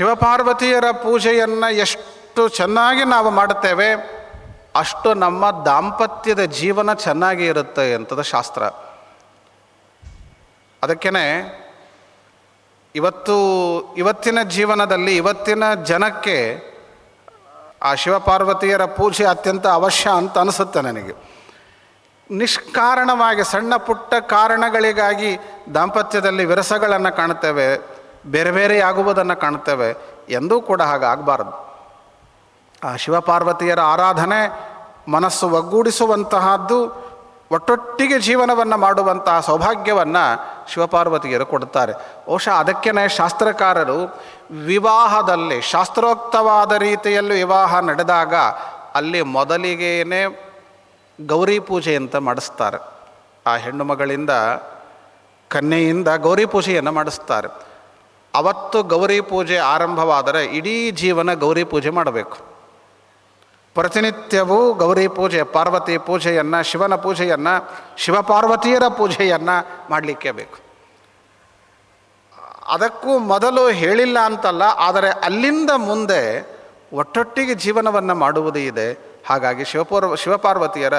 ಶಿವಪಾರ್ವತಿಯರ ಪೂಜೆಯನ್ನು ಎಷ್ಟು ಚೆನ್ನಾಗಿ ನಾವು ಮಾಡುತ್ತೇವೆ, ಅಷ್ಟು ನಮ್ಮ ದಾಂಪತ್ಯದ ಜೀವನ ಚೆನ್ನಾಗಿ ಇರುತ್ತೆ ಅಂತದ ಶಾಸ್ತ್ರ. ಅದಕ್ಕೇ ಇವತ್ತು, ಇವತ್ತಿನ ಜೀವನದಲ್ಲಿ, ಇವತ್ತಿನ ಜನಕ್ಕೆ ಆ ಶಿವಪಾರ್ವತಿಯರ ಪೂಜೆ ಅತ್ಯಂತ ಅವಶ್ಯ ಅಂತ ಅನಿಸುತ್ತೆ ನನಗೆ. ನಿಷ್ಕಾರಣವಾಗಿ ಸಣ್ಣ ಪುಟ್ಟ ಕಾರಣಗಳಿಗಾಗಿ ದಾಂಪತ್ಯದಲ್ಲಿ ವಿರಸಗಳನ್ನು ಕಾಣುತ್ತೇವೆ. ಬೇರೆ ಬೇರೆ ಆಗುವುದನ್ನು ಕಾಣುತ್ತೇವೆ ಎಂದೂ ಕೂಡ ಹಾಗಾಗಬಾರದು ಆ ಶಿವಪಾರ್ವತಿಯರ ಆರಾಧನೆ ಮನಸ್ಸು ಒಗ್ಗೂಡಿಸುವಂತಹದ್ದು, ಒಟ್ಟೊಟ್ಟಿಗೆ ಜೀವನವನ್ನು ಮಾಡುವಂತಹ ಸೌಭಾಗ್ಯವನ್ನು ಶಿವಪಾರ್ವತಿಯರು ಕೊಡುತ್ತಾರೆ. ಬಹುಶಃ ಅದಕ್ಕೇ ಶಾಸ್ತ್ರಕಾರರು ವಿವಾಹದಲ್ಲಿ, ಶಾಸ್ತ್ರೋಕ್ತವಾದ ರೀತಿಯಲ್ಲಿ ವಿವಾಹ ನಡೆದಾಗ ಅಲ್ಲಿ ಮೊದಲಿಗೇನೆ ಗೌರಿ ಪೂಜೆ ಅಂತ ಮಾಡಿಸ್ತಾರೆ. ಆ ಹೆಣ್ಣು ಮಗಳಿಂದ, ಕನ್ಯೆಯಿಂದ ಗೌರಿ ಪೂಜೆಯನ್ನು ಮಾಡಿಸ್ತಾರೆ. ಅವತ್ತು ಗೌರಿ ಪೂಜೆ ಆರಂಭವಾದರೆ ಇಡೀ ಜೀವನ ಗೌರಿ ಪೂಜೆ ಮಾಡಬೇಕು. ಪ್ರತಿನಿತ್ಯವೂ ಗೌರಿ ಪೂಜೆ, ಪಾರ್ವತಿ ಪೂಜೆಯನ್ನು, ಶಿವನ ಪೂಜೆಯನ್ನು, ಶಿವಪಾರ್ವತಿಯರ ಪೂಜೆಯನ್ನು ಮಾಡಲಿಕ್ಕೆ ಬೇಕು. ಅದಕ್ಕೂ ಮೊದಲು ಹೇಳಿಲ್ಲ ಅಂತಲ್ಲ, ಆದರೆ ಅಲ್ಲಿಂದ ಮುಂದೆ ಒಟ್ಟೊಟ್ಟಿಗೆ ಜೀವನವನ್ನು ಮಾಡುವುದು ಇದೆ. ಹಾಗಾಗಿ ಶಿವಪೂರ್ವ, ಶಿವಪಾರ್ವತಿಯರ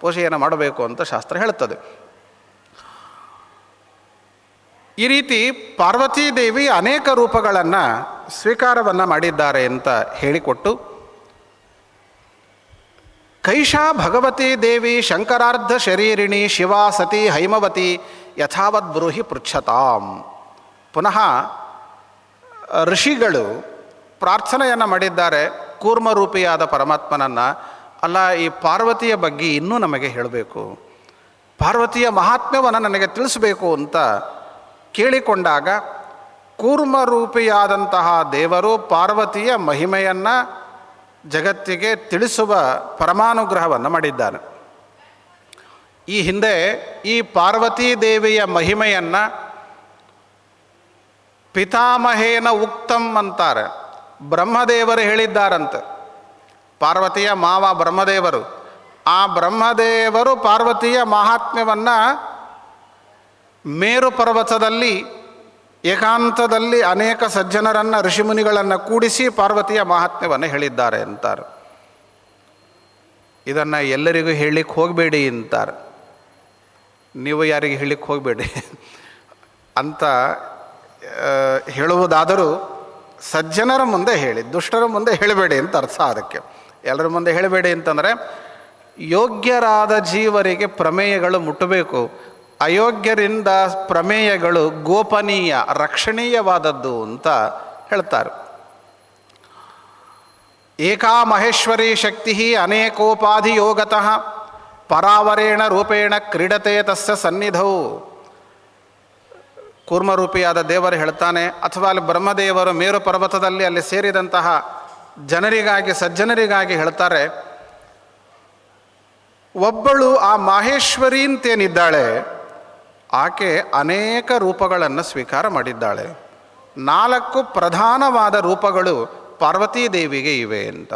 ಪೂಜೆಯನ್ನು ಮಾಡಬೇಕು ಅಂತ ಶಾಸ್ತ್ರ ಹೇಳುತ್ತದೆ. ಈ ರೀತಿ ಪಾರ್ವತೀ ದೇವಿ ಅನೇಕ ರೂಪಗಳನ್ನು ಸ್ವೀಕಾರವನ್ನು ಮಾಡಿದ್ದಾರೆ ಅಂತ ಹೇಳಿಕೊಟ್ಟು ಕೈಶಾ ಭಗವತಿ ದೇವಿ ಶಂಕರಾರ್ಧ ಶರೀರಿಣಿ ಶಿವ ಸತಿ ಹೈಮವತಿ ಯಥಾವತ್ ಬ್ರೂಹಿ ಪೃಚ್ಛತಾಂ. ಪುನಃ, ಋಷಿಗಳು ಪ್ರಾರ್ಥನೆಯನ್ನು ಮಾಡಿದ್ದಾರೆ, ಕೂರ್ಮರೂಪಿಯಾದ ಪರಮಾತ್ಮನನ್ನು. ಅಲ್ಲ, ಈ ಪಾರ್ವತಿಯ ಬಗ್ಗೆ ಇನ್ನೂ ನಮಗೆ ಹೇಳಬೇಕು. ಪಾರ್ವತಿಯ ಮಹಾತ್ಮ್ಯವನ್ನು ನನಗೆ ತಿಳಿಸಬೇಕು ಅಂತ ಕೇಳಿಕೊಂಡಾಗ ಕೂರ್ಮರೂಪಿಯಾದಂತಹ ದೇವರು ಪಾರ್ವತಿಯ ಮಹಿಮೆಯನ್ನು ಜಗತ್ತಿಗೆ ತಿಳಿಸುವ ಪರಮಾನುಗ್ರಹವನ್ನು ಮಾಡಿದ್ದಾನೆ. ಈ ಹಿಂದೆ ಈ ಪಾರ್ವತೀ ದೇವಿಯ ಮಹಿಮೆಯನ್ನು ಪಿತಾಮಹೇನ ಉಕ್ತಂ ಅಂತಾರೆ. ಬ್ರಹ್ಮದೇವರು ಹೇಳಿದ್ದಾರಂತೆ. ಪಾರ್ವತಿಯ ಮಾವ ಬ್ರಹ್ಮದೇವರು. ಆ ಬ್ರಹ್ಮದೇವರು ಪಾರ್ವತಿಯ ಮಹಾತ್ಮ್ಯವನ್ನು ಮೇರು ಪರ್ವತದಲ್ಲಿ, ಏಕಾಂತದಲ್ಲಿ ಅನೇಕ ಸಜ್ಜನರನ್ನು, ಋಷಿಮುನಿಗಳನ್ನು ಕೂಡಿಸಿ ಪಾರ್ವತಿಯ ಮಹಾತ್ಮ್ಯವನ್ನು ಹೇಳಿದ್ದಾರೆ ಅಂತಾರೆ. ಇದನ್ನು ಎಲ್ಲರಿಗೂ ಹೇಳಲಿಕ್ಕೆ ಹೋಗಬೇಡಿ ಅಂತಾರೆ. ನೀವು ಯಾರಿಗೆ ಹೇಳಲಿಕ್ಕೆ ಹೋಗಬೇಡಿ ಅಂತ ಹೇಳುವುದಾದರೂ ಸಜ್ಜನರ ಮುಂದೆ ಹೇಳಿ, ದುಷ್ಟರ ಮುಂದೆ ಹೇಳಬೇಡಿ ಅಂತ ಅರ್ಥ ಅದಕ್ಕೆ. ಎಲ್ಲರ ಮುಂದೆ ಹೇಳಬೇಡಿ ಅಂತಂದರೆ, ಯೋಗ್ಯರಾದ ಜೀವರಿಗೆ ಪ್ರಮೇಯಗಳು ಮುಟ್ಟಬೇಕು. ಅಯೋಗ್ಯರಿಂದ ಪ್ರಮೇಯಗಳು ಗೋಪನೀಯ, ರಕ್ಷಣೀಯವಾದದ್ದು ಅಂತ ಹೇಳ್ತಾರೆ. ಏಕಾ ಮಹೇಶ್ವರಿ ಶಕ್ತಿ ಅನೇಕೋಪಾಧಿ ಯೋಗತಃ ಪರಾವರೇಣ ರೂಪೇಣ ಕ್ರೀಡತೆ ತಸ್ಯ ಸನ್ನಿಧವು ಕೂರ್ಮರೂಪಿಯಾದ ದೇವರು ಹೇಳ್ತಾನೆ, ಅಥವಾ ಅಲ್ಲಿ ಬ್ರಹ್ಮದೇವರು ಮೇರು ಪರ್ವತದಲ್ಲಿ ಅಲ್ಲಿ ಸೇರಿದಂತಹ ಜನರಿಗಾಗಿ, ಸಜ್ಜನರಿಗಾಗಿ ಹೇಳ್ತಾರೆ, ಒಬ್ಬಳು ಆ ಮಾಹೇಶ್ವರಿ ಅಂತೇನಿದ್ದಾಳೆ ಆಕೆ ಅನೇಕ ರೂಪಗಳನ್ನು ಸ್ವೀಕಾರ ಮಾಡಿದ್ದಾಳೆ. ನಾಲ್ಕು ಪ್ರಧಾನವಾದ ರೂಪಗಳು ಪಾರ್ವತೀ ದೇವಿಗೆ ಇವೆ ಅಂತ.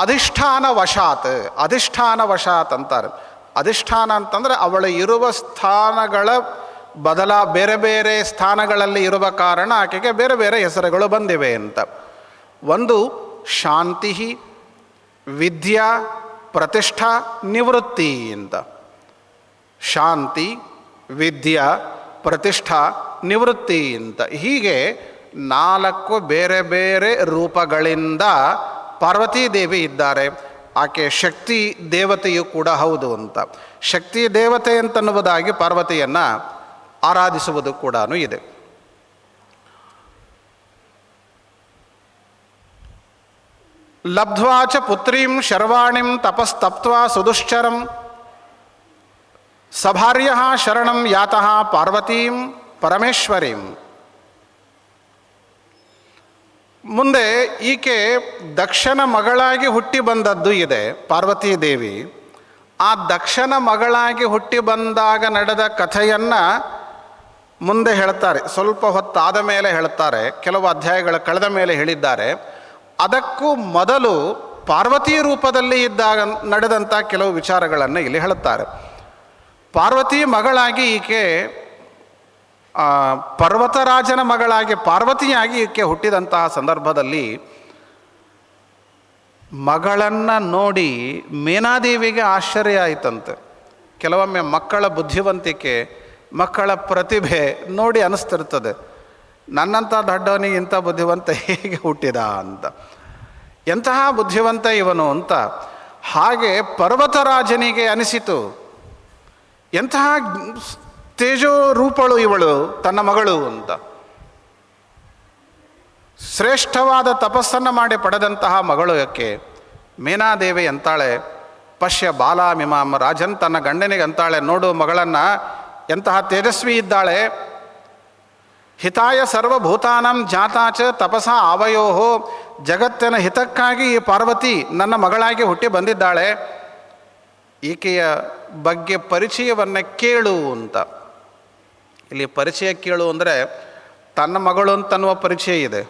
ಅಧಿಷ್ಠಾನ ವಶಾತ್ ಅಧಿಷ್ಠಾನ ವಶಾತ್ ಅಂತಾರೆ. ಅಧಿಷ್ಠಾನ ಅಂತಂದರೆ ಅವಳು ಇರುವ ಸ್ಥಾನಗಳ ಬದಲ ಬೇರೆ ಬೇರೆ ಸ್ಥಾನಗಳಲ್ಲಿ ಇರುವ ಕಾರಣ ಆಕೆಗೆ ಬೇರೆ ಬೇರೆ ಹೆಸರುಗಳು ಬಂದಿವೆ ಅಂತ. ಒಂದು ಶಾಂತಿ, ವಿದ್ಯಾ, ಪ್ರತಿಷ್ಠಾ, ನಿವೃತ್ತಿ ಅಂತ. ಶಾಂತಿ, ವಿದ್ಯಾ, ಪ್ರತಿಷ್ಠಾ, ನಿವೃತ್ತಿ ಅಂತ. ಹೀಗೆ ನಾಲ್ಕು ಬೇರೆ ಬೇರೆ ರೂಪಗಳಿಂದ ಪಾರ್ವತೀ ದೇವಿ ಇದ್ದಾರೆ. ಆಕೆ ಶಕ್ತಿ ದೇವತೆಯು ಕೂಡ ಹೌದು ಅಂತ. ಶಕ್ತಿ ದೇವತೆ ಅಂತನ್ನುವುದಾಗಿ ಪಾರ್ವತಿಯನ್ನು ಆರಾಧಿಸುವುದು ಕೂಡ ಇದೆ. ಲಬ್ಧ್ವಾ ಚ ಪುತ್ರೀಂ ಶರ್ವಾಣಿಂ ತಪಸ್ತಪ್ವಾ ಸುದುಶ್ಚರಂ ಸಭಾರ್ಯ ಶರಣಂ ಯಾತಃ ಪಾರ್ವತೀಂ ಪರಮೇಶ್ವರೀಂ. ಮುಂದೆ ಈಕೆ ದಕ್ಷನ ಮಗಳಾಗಿ ಹುಟ್ಟಿ ಬಂದದ್ದು ಇದೆ, ಪಾರ್ವತೀ ದೇವಿ. ಆ ದಕ್ಷನ ಮಗಳಾಗಿ ಹುಟ್ಟಿ ಬಂದಾಗ ನಡೆದ ಕಥೆಯನ್ನು ಮುಂದೆ ಹೇಳ್ತಾರೆ, ಸ್ವಲ್ಪ ಹೊತ್ತಾದ ಮೇಲೆ ಹೇಳ್ತಾರೆ, ಕೆಲವು ಅಧ್ಯಾಯಗಳ ಕಳೆದ ಮೇಲೆ ಹೇಳಿದ್ದಾರೆ. ಅದಕ್ಕೂ ಮೊದಲು ಪಾರ್ವತಿ ರೂಪದಲ್ಲಿ ಇದ್ದಾಗ ನಡೆದಂಥ ಕೆಲವು ವಿಚಾರಗಳನ್ನು ಇಲ್ಲಿ ಹೇಳುತ್ತಾರೆ ಪಾರ್ವತಿ ಮಗಳಾಗಿ ಈಕೆ ಪರ್ವತರಾಜನ ಮಗಳಾಗಿ, ಪಾರ್ವತಿಯಾಗಿ ಈಕೆ ಹುಟ್ಟಿದಂತಹ ಸಂದರ್ಭದಲ್ಲಿ ಮಗಳನ್ನು ನೋಡಿ ಮೇನಾದೇವಿಗೆ ಆಶ್ಚರ್ಯ ಆಯಿತಂತೆ. ಕೆಲವೊಮ್ಮೆ ಮಕ್ಕಳ ಬುದ್ಧಿವಂತಿಕೆ, ಮಕ್ಕಳ ಪ್ರತಿಭೆ ನೋಡಿ ಅನಿಸ್ತಿರ್ತದೆ. ನನ್ನಂಥ ದೊಡ್ಡವನಿಗೆ ಇಂಥ ಬುದ್ಧಿವಂತ ಹೇಗೆ ಹುಟ್ಟಿದ ಅಂತ. ಎಂತಹ ಬುದ್ಧಿವಂತ ಇವನು ಅಂತ. ಹಾಗೆ ಪರ್ವತರಾಜನಿಗೆ ಅನಿಸಿತು. ಎಂತಹ ತೇಜೋ ರೂಪಳು ಇವಳು, ತನ್ನ ಮಗಳು ಅಂತ. ಶ್ರೇಷ್ಠವಾದ ತಪಸ್ಸನ್ನು ಮಾಡಿ ಪಡೆದಂತಹ ಮಗಳು ಯಾಕೆ? ಮೇನಾದೇವಿ ಅಂತಾಳೆ, ಪಶ್ಯ ಬಾಲಾಮಿಮಾಮ ರಾಜನ್ ತನ್ನ ಗಂಡನಿಗೆ ಅಂತಾಳೆ, ನೋಡು ಮಗಳನ್ನು, ಎಂತಹ ತೇಜಸ್ವಿ ಇದ್ದಾಳೆ. ಹಿತಾಯ ಸರ್ವಭೂತಾನಂ ಜಾತಾಚ ತಪಸ ಆವಯೋಹೋ, ಜಗತ್ತಿನ ಹಿತಕ್ಕಾಗಿ ಈ ಪಾರ್ವತಿ ನನ್ನ ಮಗಳಾಗಿ ಹುಟ್ಟಿ ಬಂದಿದ್ದಾಳೆ. ಈಕೆಯ ಬಗ್ಗೆ ಪರಿಚಯವನ್ನು ಕೇಳು ಅಂತ. ಇಲ್ಲಿ ಪರಿಚಯ ಕೇಳು ಅಂದರೆ ತನ್ನ ಮಗಳು ಅಂತನ್ನುವ ಪರಿಚಯ ಇದೆ.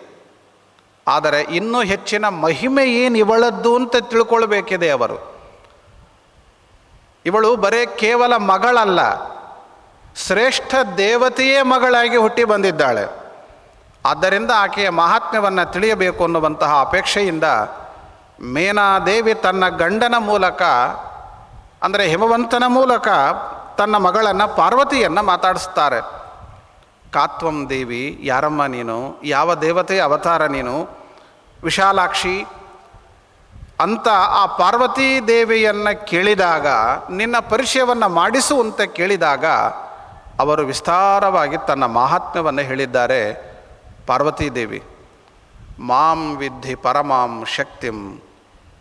ಆದರೆ ಇನ್ನೂ ಹೆಚ್ಚಿನ ಮಹಿಮೆ ಏನು ಇವಳದ್ದು ಅಂತ ತಿಳ್ಕೊಳ್ಬೇಕಿದೆ ಅವರು. ಇವಳು ಬರೇ ಕೇವಲ ಮಗಳಲ್ಲ, ಶ್ರೇಷ್ಠ ದೇವತೆಯೇ ಮಗಳಾಗಿ ಹುಟ್ಟಿ ಬಂದಿದ್ದಾಳೆ. ಆದ್ದರಿಂದ ಆಕೆಯ ಮಹಾತ್ಮ್ಯವನ್ನು ತಿಳಿಯಬೇಕು ಅನ್ನುವಂತಹ ಅಪೇಕ್ಷೆಯಿಂದ ಮೇನಾದೇವಿ ತನ್ನ ಗಂಡನ ಮೂಲಕ ಅಂದರೆ ಹಿಮವಂತನ ಮೂಲಕ ತನ್ನ ಮಗಳನ್ನು ಪಾರ್ವತಿಯನ್ನು ಮಾತಾಡಿಸ್ತಾರೆ. ಕಾತ್ವಂ ದೇವಿ, ಯಾರಮ್ಮ ನೀನು? ಯಾವ ದೇವತೆ ಅವತಾರ ನೀನು? ವಿಶಾಲಾಕ್ಷಿ, ಅಂತ ಆ ಪಾರ್ವತೀ ದೇವಿಯನ್ನು ಕೇಳಿದಾಗ, ನಿನ್ನ ಪರಿಚಯವನ್ನು ಮಾಡಿಸು ಅಂತ ಕೇಳಿದಾಗ, ಅವರು ವಿಸ್ತಾರವಾಗಿ ತನ್ನ ಮಹಾತ್ಮ್ಯವನ್ನು ಹೇಳಿದ್ದಾರೆ, ಪಾರ್ವತೀ ದೇವಿ, ಮಾಂ ವಿದ್ಧಿ ಪರಮಾಂ ಶಕ್ತಿಂ,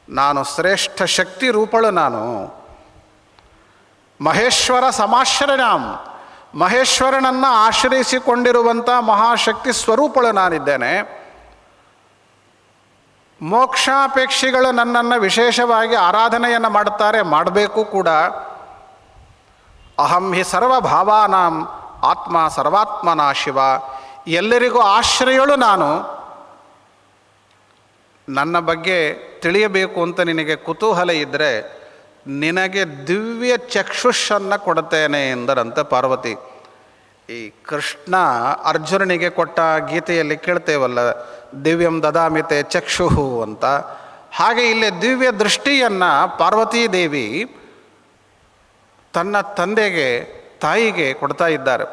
ನಾನು ಶ್ರೇಷ್ಠ ಶಕ್ತಿ ರೂಪಳು ನಾನು. ಮಹೇಶ್ವರ ಸಮಾಶ್ರಯಾಂ ಮಹೇಶ್ವರನನ್ನು ಆಶ್ರಯಿಸಿಕೊಂಡಿರುವಂಥ ಮಹಾಶಕ್ತಿ ಸ್ವರೂಪಳು ನಾನಿದ್ದೇನೆ. ಮೋಕ್ಷಾಪೇಕ್ಷಿಗಳು ನನ್ನನ್ನು ವಿಶೇಷವಾಗಿ ಆರಾಧನೆಯನ್ನು ಮಾಡುತ್ತಾರೆ, ಮಾಡಬೇಕು ಕೂಡ. ಅಹಂ ಹಿ ಸರ್ವಭಾವಾನಾಂ ಆತ್ಮ ಸರ್ವಾತ್ಮನ ಶಿವ. ಎಲ್ಲರಿಗೂ ಆಶ್ರಯಳು ನಾನು. ನನ್ನ ಬಗ್ಗೆ ತಿಳಿಯಬೇಕು ಅಂತ ನಿನಗೆ ಕುತೂಹಲ ಇದ್ದರೆ ನಿನಗೆ ದಿವ್ಯ ಚಕ್ಷುಷನ್ನು ಕೊಡುತ್ತೇನೆ ಎಂದರಂತೆ ಪಾರ್ವತಿ. ಈ ಕೃಷ್ಣ ಅರ್ಜುನನಿಗೆ ಕೊಟ್ಟ ಗೀತೆಯಲ್ಲಿ ಕೇಳ್ತೇವಲ್ಲ, ದಿವ್ಯಂ ದದಾಮಿತೆ ಚಕ್ಷುಹು ಅಂತ. ಹಾಗೆ ಇಲ್ಲಿ ದಿವ್ಯ ದೃಷ್ಟಿಯನ್ನು ಪಾರ್ವತೀ ದೇವಿ ತನ್ನ ತಂದೆಗೆ, ತಾಯಿಗೆ ಕೊಡ್ತಾ ಇದ್ದಾರೆ.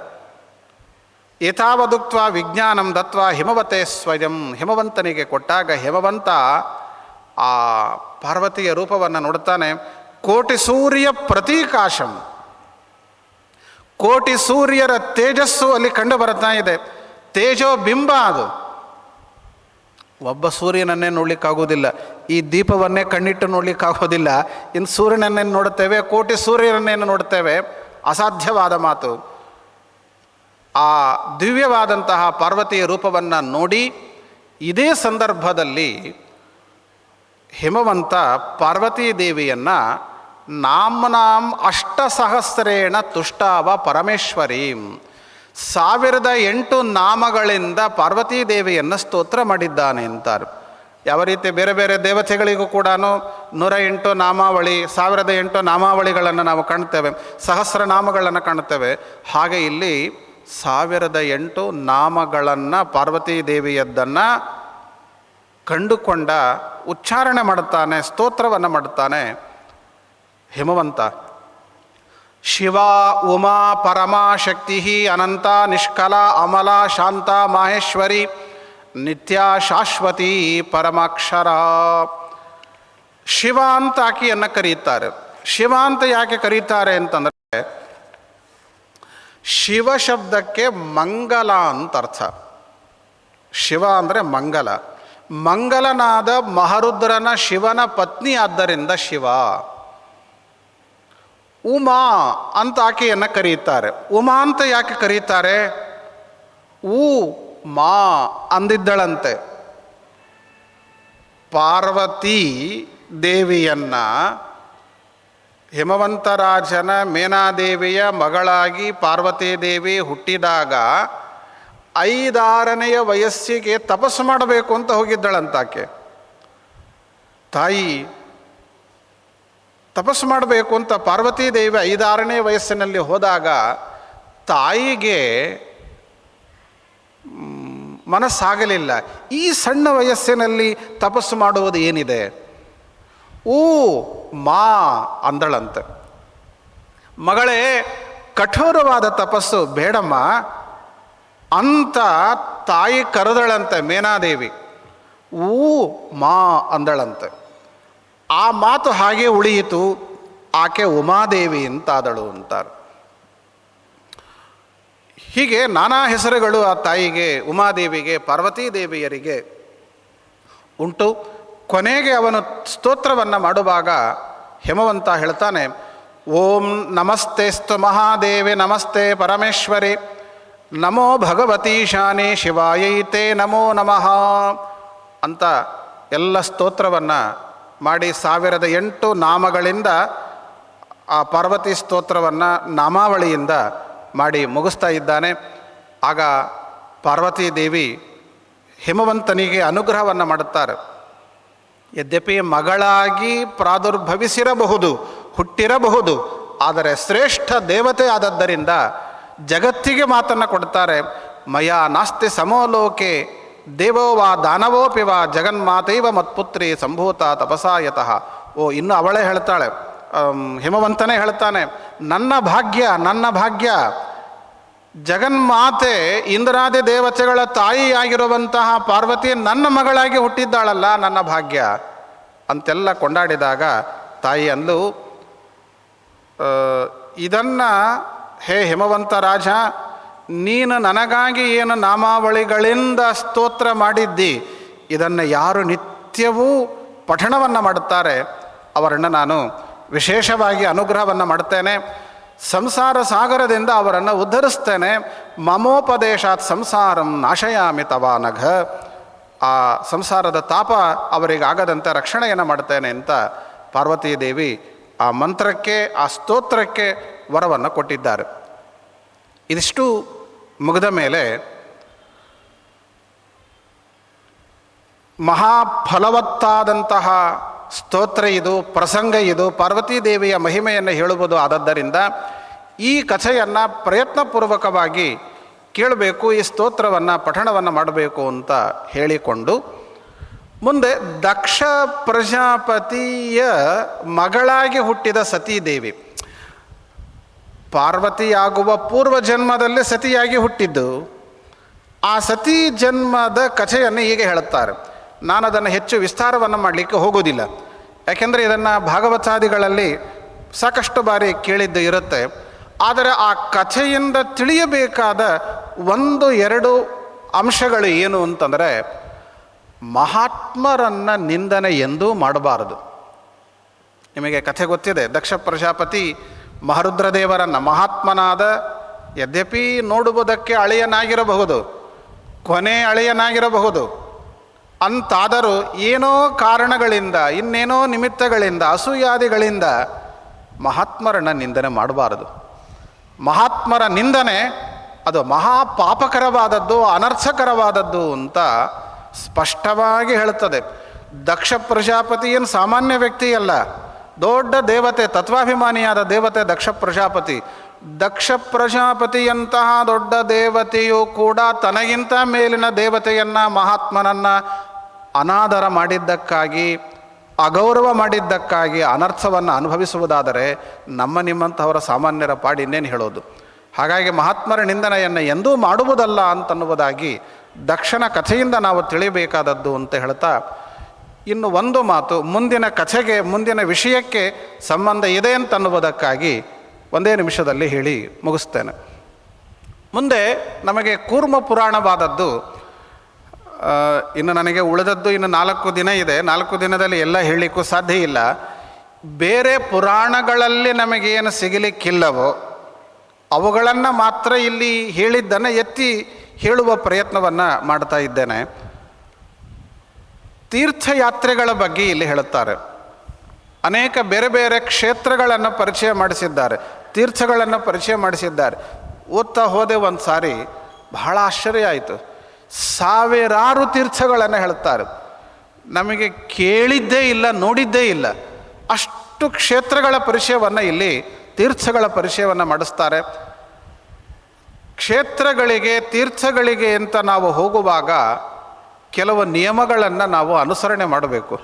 ಏತಾವದುಕ್ತ ವಿಜ್ಞಾನಂ ದತ್ವ ಹಿಮವತೆ ಸ್ವಯಂ ಹಿಮವಂತನಿಗೆ ಕೊಟ್ಟಾಗ ಹಿಮವಂತ ಆ ಪಾರ್ವತಿಯ ರೂಪವನ್ನು ನೋಡ್ತಾನೆ. ಕೋಟಿ ಸೂರ್ಯ ಪ್ರತೀಕಾಶಂ. ಕೋಟಿ ಸೂರ್ಯರ ತೇಜಸ್ಸು ಅಲ್ಲಿ ಕಂಡು ಬರ್ತಾ ಇದೆ. ತೇಜೋ ಬಿಂಬ ಅದು. ಒಬ್ಬ ಸೂರ್ಯನನ್ನೇ ನೋಡ್ಲಿಕ್ಕಾಗೋದಿಲ್ಲ. ಈ ದೀಪವನ್ನೇ ಕಣ್ಣಿಟ್ಟು ನೋಡ್ಲಿಕ್ಕಾಗೋದಿಲ್ಲ. ಇನ್ನು ಸೂರ್ಯನನ್ನೇ ನೋಡುತ್ತೇವೆ, ಕೋಟಿ ಸೂರ್ಯನನ್ನೇನು ನೋಡ್ತೇವೆ ಅಸಾಧ್ಯವಾದ ಮಾತು. ಆ ದಿವ್ಯವಾದಂತಹ ಪಾರ್ವತಿಯ ರೂಪವನ್ನು ನೋಡಿ ಇದೇ ಸಂದರ್ಭದಲ್ಲಿ ಹಿಮವಂತ ಪಾರ್ವತೀ ದೇವಿಯನ್ನು ನಾಮ್ನಾಂ ಅಷ್ಟಸಹಸ್ರೇಣ ತುಷ್ಟಾವ ಪರಮೇಶ್ವರಿ. ಸಾವಿರದ ಎಂಟು ನಾಮಗಳಿಂದ ಪಾರ್ವತೀ ದೇವಿಯನ್ನು ಸ್ತೋತ್ರ ಮಾಡಿದ್ದಾನೆ ಅಂತಾರೆ. ಯಾವ ರೀತಿ ಬೇರೆ ಬೇರೆ ದೇವತೆಗಳಿಗೂ ಕೂಡ ನೂರ ಎಂಟು ನಾಮಾವಳಿ, ಸಾವಿರದ ಎಂಟು ನಾಮಾವಳಿಗಳನ್ನು ನಾವು ಕಾಣ್ತೇವೆ ಸಹಸ್ರ ನಾಮಗಳನ್ನು ಕಾಣ್ತೇವೆ ಹಾಗೆ ಇಲ್ಲಿ ಸಾವಿರದ ಎಂಟು ನಾಮಗಳನ್ನು ಪಾರ್ವತೀ ದೇವಿಯದ್ದನ್ನು ಕಂಡುಕೊಂಡ, ಉಚ್ಚಾರಣೆ ಮಾಡುತ್ತಾನೆ, ಸ್ತೋತ್ರವನ್ನು ಮಾಡುತ್ತಾನೆ. ಹಿಮವಂತ. ಶಿವ, ಉಮಾ, ಪರಮಾ, ಶಕ್ತಿ, ಅನಂತ, ನಿಷ್ಕಲ, ಅಮಲ, ಶಾಂತ, ಮಾಹೇಶ್ವರಿ, ನಿತ್ಯ, ಶಾಶ್ವತಿ, ಪರಮಾಕ್ಷರ. ಶಿವ ಅಂತ ಆಕೆಯನ್ನು ಕರೀತಾರೆ. ಶಿವ ಅಂತ ಯಾಕೆ ಕರೀತಾರೆ ಅಂತಂದರೆ, ಶಿವ ಶಬ್ದಕ್ಕೆ ಮಂಗಲ ಅಂತ ಅರ್ಥ. ಶಿವ ಅಂದರೆ ಮಂಗಲ. ಮಂಗಲನಾದ ಮಹರುದ್ರನ ಶಿವನ ಪತ್ನಿ ಆದ್ದರಿಂದ ಶಿವ. ಉಮಾ ಅಂತ ಆಕೆಯನ್ನು ಕರೆಯುತ್ತಾರೆ. ಉಮಾ ಅಂತ ಯಾಕೆ ಕರೀತಾರೆ ಊ ಮಾ ಅಂದಿದ್ದಳಂತೆ. ಪಾರ್ವತಿ ದೇವಿಯನ್ನ ಹಿಮವಂತರಾಜನ ಮೇನಾದೇವಿಯ ಮಗಳಾಗಿ ಪಾರ್ವತಿ ದೇವಿ ಹುಟ್ಟಿದಾಗ ಐದಾರನೆಯ ವಯಸ್ಸಿಗೆ ತಪಸ್ಸು ಮಾಡಬೇಕು ಅಂತ ಹೋಗಿದ್ದಳಂತಾಕೆ. ತಾಯಿ ತಪಸ್ಸು ಮಾಡಬೇಕು ಅಂತ ಪಾರ್ವತೀ ದೇವಿ ಐದಾರನೇ ವಯಸ್ಸಿನಲ್ಲಿ ಹೋದಾಗ ತಾಯಿಗೆ ಮನಸ್ಸಾಗಲಿಲ್ಲ. ಈ ಸಣ್ಣ ವಯಸ್ಸಿನಲ್ಲಿ ತಪಸ್ಸು ಮಾಡುವುದು ಏನಿದೆ? ಊ, ಮಾ ಅಂದಳಂತೆ. ಮಗಳೇ, ಕಠೋರವಾದ ತಪಸ್ಸು ಬೇಡಮ್ಮ. ಅಂತ ತಾಯಿ ಕರೆದಳಂತೆ ಮೇನಾದೇವಿ. ಊ, ಮಾ ಅಂದಳಂತೆ. ಆ ಮಾತು ಹಾಗೆ ಉಳಿಯಿತು, ಆಕೆ ಉಮಾದೇವಿ ಅಂತಾದಳು ಅಂತಾರೆ. ಹೀಗೆ ನಾನಾ ಹೆಸರುಗಳು ಆ ತಾಯಿಗೆ, ಉಮಾದೇವಿಗೆ ಪಾರ್ವತೀ ದೇವಿಯರಿಗೆ ಉಂಟು. ಕೊನೆಗೆ ಅವನು ಸ್ತೋತ್ರವನ್ನು ಮಾಡುವಾಗ ಹೇಮವಂತ ಹೇಳ್ತಾನೆ, ಓಂ ನಮಸ್ತೆಸ್ತು ಮಹಾದೇವಿ, ನಮಸ್ತೆ ಪರಮೇಶ್ವರಿ, ನಮೋ ಭಗವತಿ ಶಿವಾಯೈತೆ ನಮೋ ನಮಃ ಅಂತ ಎಲ್ಲ ಸ್ತೋತ್ರವನ್ನು ಮಾಡಿ ಸಾವಿರದ ಎಂಟು ನಾಮಗಳಿಂದ ಆ ಪಾರ್ವತಿ ಸ್ತೋತ್ರವನ್ನು ನಾಮಾವಳಿಯಿಂದ ಮಾಡಿ ಮುಗಿಸ್ತಾ ಇದ್ದಾನೆ. ಆಗ ಪಾರ್ವತೀ ದೇವಿ ಹಿಮವಂತನಿಗೆ ಅನುಗ್ರಹವನ್ನು ಮಾಡುತ್ತಾರೆ. ಯದ್ಯಪಿ ಮಗಳಾಗಿ ಪ್ರಾದುರ್ಭವಿಸಿರಬಹುದು, ಹುಟ್ಟಿರಬಹುದು, ಆದರೆ ಶ್ರೇಷ್ಠ ದೇವತೆ ಆದದ್ದರಿಂದ ಜಗತ್ತಿಗೆ ಮಾತನ್ನು ಕೊಡ್ತಾರೆ, ಮಯಾ ನಾಸ್ತಿ ಸಮೋಲೋಕೆ ದೇವೋ ವಾ ದಾನವೋಪಿ ವಾ ಜಗನ್ಮಾತೈವ ಮತ್ಪುತ್ರಿ ಸಂಭೂತ ತಪಸಾಯತಃ ಓ, ಇನ್ನು ಅವಳೇ ಹೇಳ್ತಾಳೆ. ಹಿಮವಂತನೇ ಹೇಳ್ತಾನೆ, ನನ್ನ ಭಾಗ್ಯ ನನ್ನ ಭಾಗ್ಯ. ಜಗನ್ಮಾತೆ ಇಂದ್ರಾದಿ ದೇವತೆಗಳ ತಾಯಿಯಾಗಿರುವಂತಹ ಪಾರ್ವತಿ ನನ್ನ ಮಗಳಾಗಿ ಹುಟ್ಟಿದ್ದಾಳಲ್ಲ, ನನ್ನ ಭಾಗ್ಯ. ಅಂತೆಲ್ಲ ಕೊಂಡಾಡಿದಾಗ ತಾಯಿ ಅಂದು ಇದನ್ನು ಹೇ ಹಿಮವಂತ ರಾಜ ನೀನು ನನಗಾಗಿ ಏನು ನಾಮಾವಳಿಗಳಿಂದ ಸ್ತೋತ್ರ ಮಾಡಿದ್ದಿ? ಇದನ್ನು ಯಾರು ನಿತ್ಯವೂ ಪಠಣವನ್ನು ಮಾಡುತ್ತಾರೆ. ಅವರನ್ನು ನಾನು ವಿಶೇಷವಾಗಿ ಅನುಗ್ರಹವನ್ನು ಮಾಡ್ತೇನೆ ಸಂಸಾರ ಸಾಗರದಿಂದ ಅವರನ್ನು ಉದ್ಧರಿಸ್ತೇನೆ ಮಮೋಪದೇಶಾತ್ ಸಂಸಾರಂ ನಾಶಯಾಮಿ ತವಾನಘ ಆ ಸಂಸಾರದ ತಾಪ ಅವರಿಗಾಗದಂತೆ ರಕ್ಷಣೆಯನ್ನು ಮಾಡ್ತೇನೆ ಅಂತ ಪಾರ್ವತೀದೇವಿ ಆ ಮಂತ್ರಕ್ಕೆ, ಆ ಸ್ತೋತ್ರಕ್ಕೆ ವರವನ್ನು ಕೊಟ್ಟಿದ್ದಾರೆ. ಇದಿಷ್ಟು ಮುಗಿದ ಮೇಲೆ ಮಹಾಫಲವತ್ತಾದಂತಹ ಸ್ತೋತ್ರ ಇದು, ಪ್ರಸಂಗ ಇದು ಪಾರ್ವತೀದೇವಿಯ ಮಹಿಮೆಯನ್ನು ಹೇಳುವುದು ಆದದ್ದರಿಂದ ಈ ಕಥೆಯನ್ನು ಪ್ರಯತ್ನಪೂರ್ವಕವಾಗಿ ಕೇಳಬೇಕು, ಈ ಸ್ತೋತ್ರವನ್ನು, ಪಠಣವನ್ನು ಮಾಡಬೇಕು ಅಂತ ಹೇಳಿಕೊಂಡು ಮುಂದೆ ದಕ್ಷ ಪ್ರಜಾಪತಿಯ ಮಗಳಾಗಿ ಹುಟ್ಟಿದ ಸತೀದೇವಿ. ಪಾರ್ವತಿಯಾಗುವ ಪೂರ್ವ ಜನ್ಮದಲ್ಲಿ ಸತಿಯಾಗಿ ಹುಟ್ಟಿದ್ದು. ಆ ಸತಿ ಜನ್ಮದ ಕಥೆಯನ್ನು ಹೀಗೆ ಹೇಳುತ್ತಾರೆ. ನಾನು ಅದನ್ನು ಹೆಚ್ಚು ವಿಸ್ತಾರವನ್ನು ಮಾಡಲಿಕ್ಕೆ ಹೋಗೋದಿಲ್ಲ ಯಾಕೆಂದರೆ ಇದನ್ನು ಭಾಗವತಾದಿಗಳಲ್ಲಿ ಸಾಕಷ್ಟು ಬಾರಿ ಕೇಳಿದ್ದು ಇರುತ್ತೆ. ಆದರೆ ಆ ಕಥೆಯಿಂದ ತಿಳಿಯಬೇಕಾದ ಒಂದು, ಎರಡು ಅಂಶಗಳು ಏನು ಅಂತಂದರೆ, ಮಹಾತ್ಮರನ್ನು ನಿಂದನೆ ಎಂದೂ ಮಾಡಬಾರದು. ನಿಮಗೆ ಕಥೆ ಗೊತ್ತಿದೆ ದಕ್ಷ ಪ್ರಜಾಪತಿ ಮಹರುದ್ರದೇವರನ್ನು, ಮಹಾತ್ಮನಾದ ಯದ್ಯಪಿ ನೋಡುವುದಕ್ಕೆ ಅಳೆಯನಾಗಿರಬಹುದು, ಕೊನೆ ಅಳೆಯನಾಗಿರಬಹುದು. ಅಂತಾದರೂ ಏನೋ ಕಾರಣಗಳಿಂದ, ಇನ್ನೇನೋ ನಿಮಿತ್ತಗಳಿಂದ, ಅಸೂಯಾದಿಗಳಿಂದ ಮಹಾತ್ಮರನ್ನು ನಿಂದನೆ ಮಾಡಬಾರದು. ಮಹಾತ್ಮರ ನಿಂದನೆ ಅದು ಮಹಾಪಾಪಕರವಾದದ್ದು, ಅನರ್ಥಕರವಾದದ್ದು ಅಂತ ಸ್ಪಷ್ಟವಾಗಿ ಹೇಳುತ್ತದೆ. ದಕ್ಷ ಪ್ರಜಾಪತಿ ಏನು ಸಾಮಾನ್ಯ ವ್ಯಕ್ತಿಯಲ್ಲ ದೊಡ್ಡ ದೇವತೆ, ತತ್ವಾಭಿಮಾನಿಯಾದ ದೇವತೆ ದಕ್ಷ ಪ್ರಜಾಪತಿ. ದಕ್ಷ ಪ್ರಜಾಪತಿಯಂತಹ ದೊಡ್ಡ ದೇವತೆಯು ಕೂಡ ತನಗಿಂತ ಮೇಲಿನ ದೇವತೆಯನ್ನು, ಮಹಾತ್ಮನನ್ನು ಅನಾದರ ಮಾಡಿದ್ದಕ್ಕಾಗಿ, ಅಗೌರವ ಮಾಡಿದ್ದಕ್ಕಾಗಿ, ಅನರ್ಥವನ್ನು ಅನುಭವಿಸುವುದಾದರೆ ನಮ್ಮ ನಿಮ್ಮಂಥವರ ಸಾಮಾನ್ಯರ ಪಾಡಿ ಇನ್ನೇನು ಹೇಳೋದು? ಹಾಗಾಗಿ ಮಹಾತ್ಮರ ನಿಂದನೆಯನ್ನು ಎಂದೂ ಮಾಡುವುದಲ್ಲ ಅಂತನ್ನುವುದಾಗಿ ದಕ್ಷನ ಕಥೆಯಿಂದ ನಾವು ತಿಳಿಯಬೇಕಾದದ್ದು ಅಂತ ಹೇಳ್ತಾ ಇನ್ನು ಒಂದು ಮಾತು, ಮುಂದಿನ ಕಥೆಗೆ, ಮುಂದಿನ ವಿಷಯಕ್ಕೆ ಸಂಬಂಧ ಇದೆ ಅಂತನ್ನುವುದಕ್ಕಾಗಿ ಒಂದೇ ನಿಮಿಷದಲ್ಲಿ ಹೇಳಿ ಮುಗಿಸ್ತೇನೆ. ಮುಂದೆ ನಮಗೆ ಕೂರ್ಮ ಪುರಾಣವಾದದ್ದು ಇನ್ನು ನನಗೆ ಉಳಿದದ್ದು ಇನ್ನು ನಾಲ್ಕು ದಿನ ಇದೆ. ನಾಲ್ಕು ದಿನದಲ್ಲಿ ಎಲ್ಲ ಹೇಳಲಿಕ್ಕೂ ಸಾಧ್ಯ ಇಲ್ಲ. ಬೇರೆ ಪುರಾಣಗಳಲ್ಲಿ ನಮಗೇನು ಸಿಗಲಿಕ್ಕಿಲ್ಲವೋ, ಅವುಗಳನ್ನು ಮಾತ್ರ ಇಲ್ಲಿ ಹೇಳಿದ್ದನ್ನು ಎತ್ತಿ ಹೇಳುವ ಪ್ರಯತ್ನವನ್ನು ಮಾಡ್ತಾ ಇದ್ದೇನೆ. ತೀರ್ಥಯಾತ್ರೆಗಳ ಬಗ್ಗೆ ಇಲ್ಲಿ ಹೇಳುತ್ತಾರೆ. ಅನೇಕ ಬೇರೆ ಬೇರೆ ಕ್ಷೇತ್ರಗಳನ್ನು ಪರಿಚಯ ಮಾಡಿಸಿದ್ದಾರೆ, ತೀರ್ಥಗಳನ್ನು ಪರಿಚಯ ಮಾಡಿಸಿದ್ದಾರೆ. ಓದ್ತಾ ಹೋದೆ ಒಂದು ಸಾರಿ ಬಹಳ ಆಶ್ಚರ್ಯ ಆಯಿತು. ಸಾವಿರಾರು ತೀರ್ಥಗಳನ್ನು ಹೇಳುತ್ತಾರೆ. ನಮಗೆ ಕೇಳಿದ್ದೇ ಇಲ್ಲ, ನೋಡಿದ್ದೇ ಇಲ್ಲ. ಅಷ್ಟು ಕ್ಷೇತ್ರಗಳ ಪರಿಚಯವನ್ನು ಇಲ್ಲಿ ತೀರ್ಥಗಳ ಪರಿಚಯವನ್ನು ಮಾಡಿಸ್ತಾರೆ. ಕ್ಷೇತ್ರಗಳಿಗೆ, ತೀರ್ಥಗಳಿಗೆ ಅಂತ ನಾವು ಹೋಗುವಾಗ ಕೆಲವು ನಿಯಮಗಳನ್ನು ನಾವು ಅನುಸರಣೆ ಮಾಡಬೇಕು.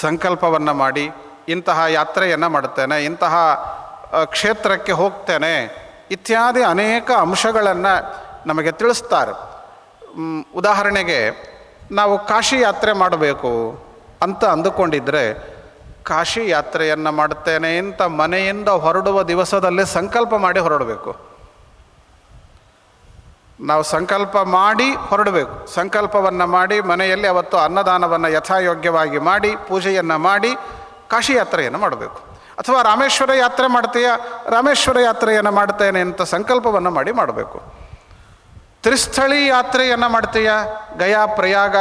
ಸಂಕಲ್ಪವನ್ನು ಮಾಡಿ, ಇಂತಹ ಯಾತ್ರೆಯನ್ನು ಮಾಡುತ್ತೇನೆ ಇಂತಹ ಕ್ಷೇತ್ರಕ್ಕೆ ಹೋಗ್ತೇನೆ, ಇತ್ಯಾದಿ ಅನೇಕ ಅಂಶಗಳನ್ನು ನಮಗೆ ತಿಳಿಸ್ತಾರೆ. ಉದಾಹರಣೆಗೆ ನಾವು ಕಾಶಿ ಯಾತ್ರೆ ಮಾಡಬೇಕು ಅಂತ ಅಂದುಕೊಂಡಿದ್ದರೆ ಕಾಶಿ ಯಾತ್ರೆಯನ್ನು ಮಾಡುತ್ತೇನೆ ಅಂತ ಮನೆಯಿಂದ ಹೊರಡುವ ದಿವಸದಲ್ಲೇ ಸಂಕಲ್ಪ ಮಾಡಿ ಹೊರಡಬೇಕು. ನಾವು ಸಂಕಲ್ಪ ಮಾಡಿ ಹೊರಡಬೇಕು. ಸಂಕಲ್ಪವನ್ನು ಮಾಡಿ, ಮನೆಯಲ್ಲಿ ಅವತ್ತು ಅನ್ನದಾನವನ್ನು ಯಥಾಯೋಗ್ಯವಾಗಿ ಮಾಡಿ, ಪೂಜೆಯನ್ನು ಮಾಡಿ ಕಾಶಿ ಯಾತ್ರೆಯನ್ನು ಮಾಡಬೇಕು. ಅಥವಾ ರಾಮೇಶ್ವರ ಯಾತ್ರೆ ಮಾಡ್ತೀಯ? ರಾಮೇಶ್ವರ ಯಾತ್ರೆಯನ್ನು ಮಾಡ್ತೇನೆ ಅಂತ ಸಂಕಲ್ಪವನ್ನು ಮಾಡಿ ಮಾಡಬೇಕು. ತ್ರಿಸ್ಥಳಿ ಯಾತ್ರೆಯನ್ನು ಮಾಡ್ತೀಯ? ಗಯಾ, ಪ್ರಯಾಗ,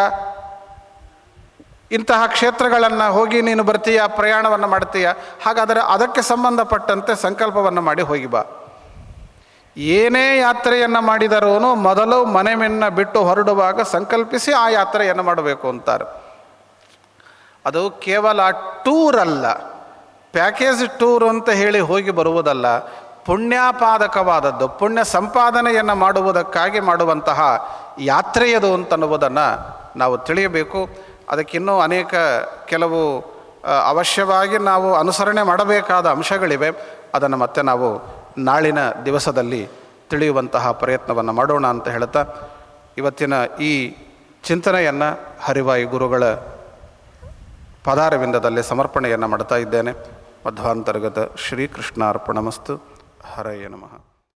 ಇಂತಹ ಕ್ಷೇತ್ರಗಳನ್ನು ಹೋಗಿ ನೀನು ಬರ್ತೀಯ, ಪ್ರಯಾಣವನ್ನು ಮಾಡ್ತೀಯ? ಹಾಗಾದರೆ ಅದಕ್ಕೆ ಸಂಬಂಧಪಟ್ಟಂತೆ ಸಂಕಲ್ಪವನ್ನು ಮಾಡಿ ಹೋಗಿ ಬಾ. ಏನೇ ಯಾತ್ರೆಯನ್ನು ಮಾಡಿದರೂ ಮೊದಲು ಮನೆಯನ್ನು ಬಿಟ್ಟು ಹೊರಡುವಾಗ ಸಂಕಲ್ಪಿಸಿ ಆ ಯಾತ್ರೆಯನ್ನು ಮಾಡಬೇಕು ಅಂತಾರೆ. ಅದು ಕೇವಲ ಟೂರ್ ಅಲ್ಲ. ಪ್ಯಾಕೇಜ್ ಟೂರ್ ಅಂತ ಹೇಳಿ ಹೋಗಿ ಬರುವುದಲ್ಲ, ಪುಣ್ಯಾಪಾದಕವಾದದ್ದು, ಪುಣ್ಯ ಸಂಪಾದನೆಯನ್ನು ಮಾಡುವುದಕ್ಕಾಗಿ ಮಾಡುವಂತಹ ಯಾತ್ರೆಯದು ಅಂತನ್ನುವುದನ್ನು ನಾವು ತಿಳಿಯಬೇಕು. ಅದಕ್ಕಿನ್ನೂ ಅನೇಕ ಕೆಲವು ಅವಶ್ಯವಾಗಿ ನಾವು ಅನುಸರಣೆ ಮಾಡಬೇಕಾದ ಅಂಶಗಳಿವೆ. ಅದನ್ನು ಮತ್ತೆ ನಾವು ನಾಳಿನ ದಿವಸದಲ್ಲಿ ತಿಳಿಯುವಂತಹ ಪ್ರಯತ್ನವನ್ನು ಮಾಡೋಣ ಅಂತ ಹೇಳ್ತಾ ಇವತ್ತಿನ ಈ ಚಿಂತನೆಯನ್ನು ಹರಿವಾಯು ಗುರುಗಳ ಪದಾರವಿಂದದಲ್ಲಿ ಸಮರ್ಪಣೆಯನ್ನು ಮಾಡ್ತಾ ಇದ್ದೇನೆ. ಮಧ್ವಾಂತರ್ಗತ ಶ್ರೀಕೃಷ್ಣಾರ್ಪಣಮಸ್ತು. ಹರಯ ನಮಃ.